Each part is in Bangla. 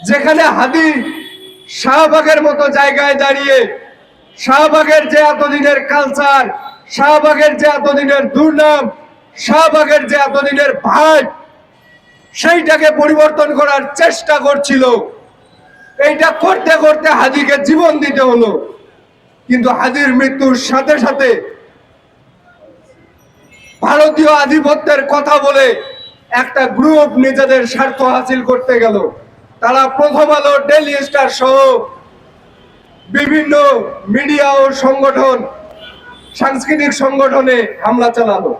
যেখানে হাদি শাহবাগের মতো জায়গায় দাঁড়িয়ে, শাহবাগের যে এতদিনের কালচার শাহবাগের যে এতদিনের দুর্নাম, শাহবাগের যে এতদিনের ভাট সেইটাকে পরিবর্তন করার চেষ্টা করছিল। এইটা করতে করতে হাদিকে জীবন দিতে হলো। কিন্তু হাদির মৃত্যুর সাথে সাথে ভারতীয় আধিপত্যের কথা বলে একটা গ্রুপ নিজেদের স্বার্থ হাসিল করতে গেল। তারা প্রথম আলো ডেলি স্টার সহ বিভিন্ন মিডিয়া ও সংগঠন, সাংস্কৃতিক সংগঠনে হামলা চালালো।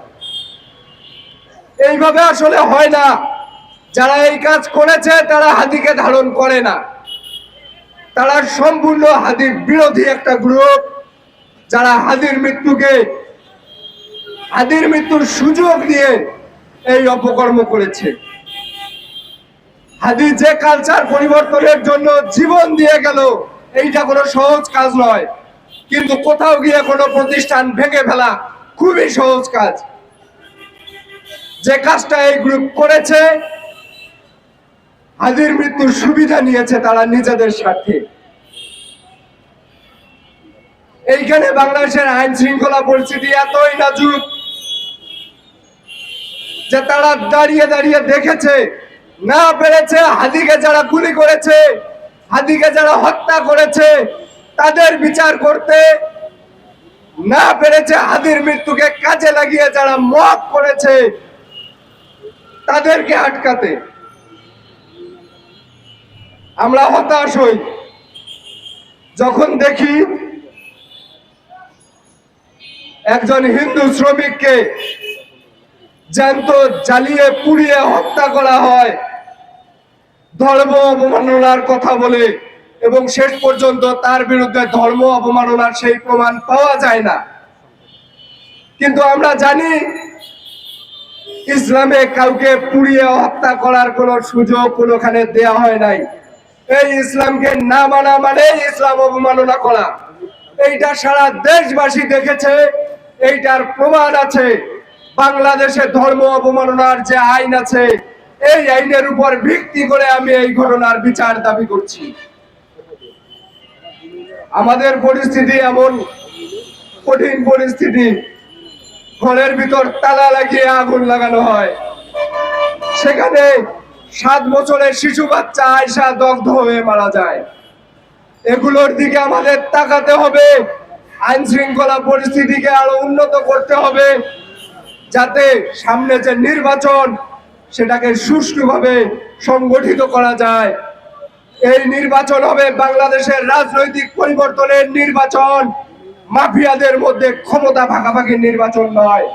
এইভাবে আসলে হয় না। যারা এই কাজ করেছে, তারা হাতিকে ধারণ করে না। তারা সম্পূর্ণ হাদির বিরোধী একটা গ্রুপ, যারা হাদির মৃত্যুকে হাদির মৃত্যুর সুযোগ দিয়ে এই অপকর্ম করেছে। হাদি যে কালচার পরিবর্তনের জন্য জীবন দিয়ে গেল, এইটা কোনো সহজ কাজ নয়। কিন্তু কোথাও গিয়ে কোনো প্রতিষ্ঠান ভেঙে ফেলা খুবই সহজ কাজ। যে কাজটা এই গ্রুপ করেছে হাদির মৃত্যুর সুবিধা নিয়েছে তারা নিজেদের স্বার্থে। এইখানে বাংলাদেশের আইন শৃঙ্খলা পরিস্থিতি এতই নাজুক যে তারা দাঁড়িয়ে দাঁড়িয়ে দেখেছে না পেরেছে, হাদিকে যারা গুলি করেছে, হাদিকে যারা হত্যা করেছে, তাদের বিচার করতে না পেরেছে, হাদির মৃত্যুকে কাজে লাগিয়ে যারা মত করেছে, তাদেরকে আটকাতে। আমরা হতাশ হই। যখন দেখি একজন হিন্দু শ্রমিককে জ্যান্ত জ্বালিয়ে পুড়িয়ে হত্যা করা হয় ধর্ম অবমাননার কথা বলে এবং শেষ পর্যন্ত তার বিরুদ্ধে ধর্ম অবমাননার সেই প্রমাণ পাওয়া যায় না। কিন্তু আমরা জানি ইসলামে কাউকে পুড়িয়ে হত্যা করার কোন সুযোগ কোনোখানে দেয়া হয় নাই। এই ইসলামকে না মানা মানে ইসলাম অবমাননা করা। এইটা সারা দেশবাসী দেখেছে, এইটার প্রমাণ আছে। বাংলাদেশে ধর্ম অবমাননার যে আইন আছে এই আইনের উপর ভিত্তি করে আমি এই ঘটনার বিচার দাবি করছি। আমাদের পরিস্থিতি এমন, কঠিন পরিস্থিতি। ঘরের ভিতর তালা লাগিয়ে আগুন লাগানো হয়। সেখানে সাত বছরের শিশু বাচ্চা আয়সা দগ্ধ হয়ে মারা যায়। এগুলোর দিকে আমাদের তাকাতে হবে। আইন শৃঙ্খলা পরিস্থিতিকে আরও উন্নত করতে হবে। যাতে সামনে যে নির্বাচন সেটাকে সুষ্ঠুভাবে সংগঠিত করা যায়। এই নির্বাচন হবে বাংলাদেশের রাজনৈতিক পরিবর্তনের নির্বাচন। মাফিয়াদের মধ্যে ক্ষমতা ভাগাভাগির নির্বাচন নয়।